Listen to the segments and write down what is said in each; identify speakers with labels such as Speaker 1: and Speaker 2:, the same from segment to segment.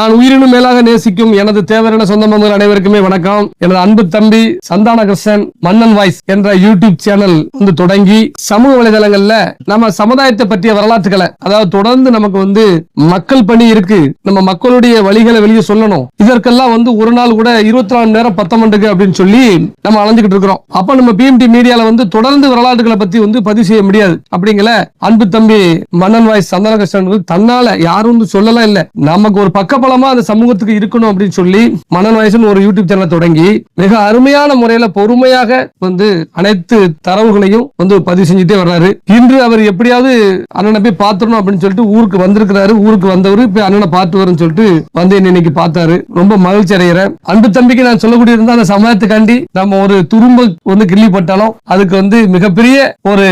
Speaker 1: நான் உயிரினும் மேலாக நேசிக்கும் எனது தேவரான சொந்த பந்தங்கள் அனைவருக்குமே வணக்கம். எனது அன்பு தம்பி சந்தான கிருஷ்ணன் மன்னன் வாய்ஸ் என்ற யூடியூப் சேனல் வந்து தொடங்கி சமூக வலைதளங்கள்ல நம்ம சமுதாயத்தை பற்றிய வரலாற்றுகளை அதாவது தொடர்ந்து நமக்கு வந்து மக்கள் பணி இருக்கு. நம்ம மக்களுடைய வழிகளை வெளியே சொல்லணும். இதற்கெல்லாம் வந்து ஒரு நாள் கூட இருபத்தி நாலு நேரம் பத்தமண்டுக்கு அப்படின்னு சொல்லி நம்ம அலைஞ்சுக்கிட்டு இருக்கிறோம். அப்ப நம்ம பிஎம்டி மீடியால வந்து தொடர்ந்து வரலாற்றுகளை பத்தி வந்து பதிவு செய்ய முடியாது. அப்படிங்கல அன்பு தம்பி மன்னன் வாய்ஸ் சந்தான கிருஷ்ணன் தன்னால யாரும் வந்து சொல்லலாம் இல்ல. நமக்கு ஒரு பக்கபலமா அந்த சமூகத்துக்கு இருக்கணும் அப்படின்னு சொல்லி மன்னன் வாய்ஸ்னு ஒரு யூடியூப் சேனல் தொடங்கி மிக அருமையான முறையில பொறுமையாக வந்து அனைத்து தரவுகளையும் வந்து பதிவு செஞ்சுட்டே வர்றாரு. இன்று அவர் எப்படியாவது அண்ணனை போய் பாத்துறணும் அப்படின்னு சொல்லிட்டு ஊருக்கு வந்திருக்கிறாரு. ஊருக்கு வந்தவர் இப்ப அண்ணனை பார்த்து வரேன்னு சொல்லிட்டு வந்து என்ன இன்னைக்கு பார்த்தாரு. ரொம்ப மகிழ்ச்சி அடைகிறேன் அன்பு தம்பிக்கு நான் சொல்லக்கூடிய இருந்தா அந்த சமயத்துக்காண்டி நம்ம ஒரு துரும்ப வந்து கிள்ளிப்பட்டாலும் அதுக்கு வந்து மிகப்பெரிய ஒரு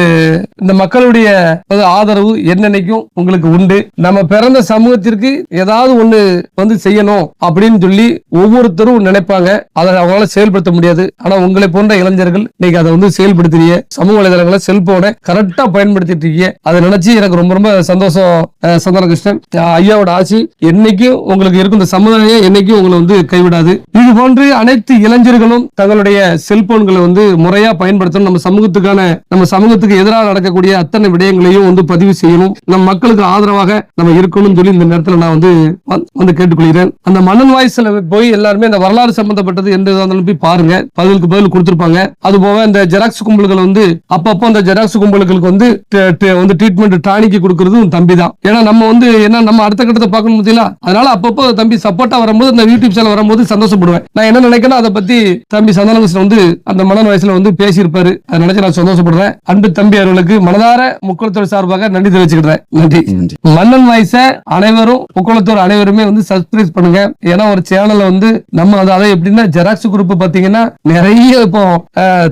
Speaker 1: இந்த மக்களுடைய ஒரு ஆதரவு என்னென்னைக்கும் உங்களுக்கு உண்டு. நம்ம பிறந்த சமூகத்திற்கு ஏதாவது ஒண்ணு வந்து செய்யணும் அப்படின்னு சொல்லி ஒவ்வொருத்தரும் நினைப்பாங்க. அதை அவங்களால செயல்படுத்த முடியாது. ஆனா உங்களை போன்ற இளைஞர்கள் இன்னைக்கு அதை வந்து செயல்படுத்துறீங்க. சமூக வலைதளங்களை செல்போனை கரெக்டா பயன்படுத்திட்டு இருக்கீங்க. அதை நினைச்சு எனக்கு ரொம்ப ரொம்ப சந்தோஷம் அஹ், கிருஷ்ணன் ஐயாவோட ஆட்சி என்னைக்கும் உங்களுக்கு இருக்கும் இந்த சமுதாயம் என்னைக்கும் உங்களை வந்து கைவிடாது. இது போன்று அனைத்து இளைஞர்களும் தங்களுடைய செல்போன்களை வந்து முறையா பயன்படுத்தணும். நம்ம சமூகத்துக்கான நம்ம சமூகத்துக்கு எதிராக நடக்கக்கூடிய அத்தனை விடயங்களையும் வந்து பதிவு செய்யணும். நம்ம மக்களுக்கு ஆதரவாக நம்ம இருக்கணும்னு சொல்லி இந்த நேரத்தில் நான் வந்து வந்து- கேட்டுக்கொள்கிறேன். அந்த மன்னன் வாய்ஸ்ல போய் எல்லாருமே அந்த வரலாறு சம்பந்தப்பட்டது எந்த இதா இருந்தாலும் போய் பாருங்க. பதிலுக்கு பதில் கொடுத்திருப்பாங்க. அது போக இந்த ஜெராக்ஸ் கும்பல்கள் வந்து அப்பப்போ அந்த ஜெராக்ஸ் கும்பல்களுக்கு வந்து வந்து ட்ரீட்மெண்ட் டானிக்கு கொடுக்கறதும் தம்பி தான். ஏன்னா நம்ம வந்து என்ன நம்ம அடுத்த கட்டத்தை பார்க்கணும் முடியல அதனால அப்பப்போ தம்பி சப்போர்ட்டா வரும்போது அந்த யூடியூப் சேனல் வரும்போது சந்தோஷப்படுவேன். நான் என்ன நினைக்கிறேன் அதை பத்தி தம்பி சந்தானகிருஷ்ணன் வந்து அந்த மன்னன் வயசுல வந்து பேசியிருப்பாரு. அதை நினைச்சு நான் சந்தோஷப்படுறேன். அன்பு தம்பி அவர்களுக்கு மனதார முக்குளத்தோர் சார்பாக நன்றி தெரிவிச்சுக்கிறேன். நன்றி. மன்னன் வாய்ஸ அனைவரும் முக்குளத்தோர் அனைவருமே வந்து வந்து சப்ஸ்கிரைப் பண்ணுங்க. ஏன்னா ஒரு சேனல்ல வந்து நம்ம அது- அதை எப்படின்னா ஜெராக்ஸ் குரூப் பாத்தீங்கன்னா நிறைய இப்போ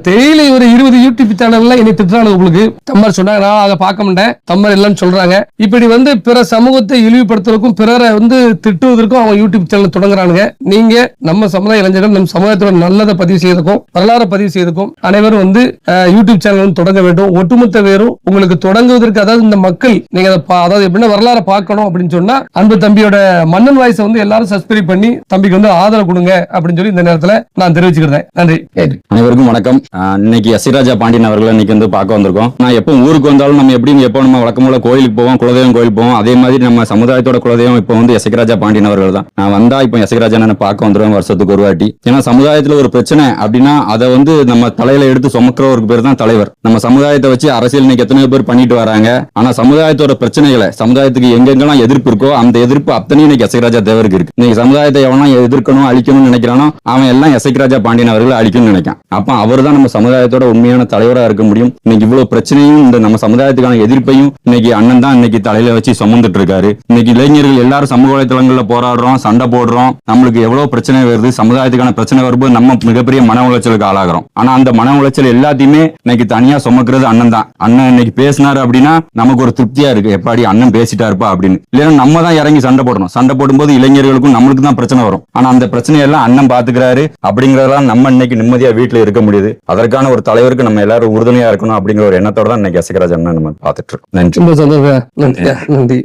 Speaker 1: டெய்லி ஒரு இருபது யூடியூப் சேனல்ல என்னை திட்டுறாங்க உங்களுக்கு. தம்மர் சொன்னாங்க நான் அதை பார்க்க மாட்டேன். தம்மர் இல்லைன்னு சொல்றாங்க. இப்படி வந்து பிற சமூகத்தை இழிவுபடுத்துவதற்கும் பிறரை வந்து திட்டுவதற்கும் அவங்க யூடியூப் சேனல் தொடங்குறாங்க நீங்க நம்ம சமுதாய இளைஞர்கள் நம்ம சமுதாயத்தோட நல்லதை பதிவு செய்யறதுக்கும் வரலாறு பதிவு செய்யறதுக்கும் அனைவரும் வந்து யூடியூப் சேனல் தொடங்க வேண்டும். ஒட்டுமொத்த வேறும் உங்களுக்கு தொடங்குவதற்கு அதாவது இந்த மக்கள் நீங்க அதாவது எப்படின்னா வரலாறு பார்க்கணும் அப்படின்னு சொன்னா அன்பு தம்பியோட மன்னன் வாய்ஸை வந்து எல்லாரும் சப்ஸ்கிரைப் பண்ணி தம்பிக்கு வந்து ஆதரவு கொடுங்க அப்படின்னு சொல்லி இந்த நேரத்துல நான் தெரிவிச்சுக்கிறேன். நன்றி.
Speaker 2: அனைவருக்கும் வணக்கம். இன்னைக்கு அசிராஜா பாண்டியன் அவர்களை இன்னைக்கு வந்து பார்க்க வந்திருக்கோம். நான் எப்போ ஊருக்கு வந்தாலும் நம்ம எப்படி எப்போ நம்ம வழக்கம் போல கோயிலுக்கு போவோம் குலதெய்வம் கோயில் போவோம். அதே மாதிரி நம்ம சமுதாயத்தோட குலதெய்வம் இப்போ வந்து எசகராஜா பாண்டியன் அவர்கள் தான். நான் வந்தா இப்போ எசகராஜா நான் பார்க்க வந்துருவேன் வருஷத்துக்கு ஒரு வாட்டி. ஏன்னா சமுதாயத்துல ஒரு பிரச்சனை அப்படின்னா அதை வந்து நம்ம தலையில எடுத்து சுமக்கிறவருக்கு பேர் தான் தலைவர். நம்ம சமுதாயத்தை வச்சு அரசியல் இன்னைக்கு எத்தனையோ பேர் பண்ணிட்டு வராங்க. ஆனா சமுதாயத்தோட பிரச்சனைகளை சமுதாயத்துக்கு எங்கெங்கெல்லாம் எதிர்ப்பு இருக்கோ அந்த எதிர்ப்பு அத்தனையும் இன்னைக்கு எசகராஜா தேவருக்கு இருக்கு. இன்னைக்கு சமுதாயத்தை எவனா எதிர்க்கணும் அழிக்கணும்னு நினைக்கிறானோ அவன் எல்லாம் எசகராஜா பாண்டியன் அவர்களை அழிக்கணும்னு நினைக்கான். அப்ப அவர் தான் நம்ம சமுதாயத்தோட உண்மையான தலைவரா இருக்க முடியும். இன்னைக்கு இவ்வளவு பிரச்சனையும் இந்த நம்ம சமுதாயத்துக்கான எதிர்ப்பையும் இன்னைக்கு அண்ணன் தான் இன்னைக்கு தலையில வச்சு சுமந்துட்டு இருக்காரு. இன்னைக்கு இளைஞர்கள் எல்லாரும் சமூக வலைத்தளங்கள்ல போராடுறோம் சண்டை போடுறோம். நம்மளுக்கு எவ்வளவு பிரச்சனை வருது சமுதாயத்துக்கான பிரச்சனை வரும்போது நம்ம மிகப்பெரிய மன உளைச்சலுக்கு ஆளாகிறோம். ஆனா அந்த மன உளைச்சல் எல்லாத்தையுமே இன்னைக்கு தனியா சுமக்கிறது அண்ணன் தான். அண்ணன் இன்னைக்கு பேசினாரு அப்படின்னா நமக்கு ஒரு திருப்தியா இருக்கு. எப்பாடி அண்ணன் பேசிட்டாருப்பா அப்படின்னு. இல்லைன்னா நம்ம தான் இறங்கி சண்டை போடணும். சண்டை போட்டு போடும்போது இளைஞர்களுக்கும் நம்மளுக்கு தான் பிரச்சனை வரும். ஆனா அந்த பிரச்சனையெல்லாம் அண்ணன் பாத்துக்கிறாரு அப்படிங்கறதெல்லாம் நம்ம இன்னைக்கு நிம்மதியா வீட்டுல இருக்க முடியுது. அதற்கான ஒரு தலைவருக்கு நம்ம எல்லாரும் உறுதுணையா இருக்கணும் அப்படிங்கிற ஒரு எண்ணத்தோட தான் இன்னைக்கு எசகராஜ் அண்ணன் நம்ம பாத்துட்டு இருக்கோம். நன்றி.
Speaker 1: நன்றி.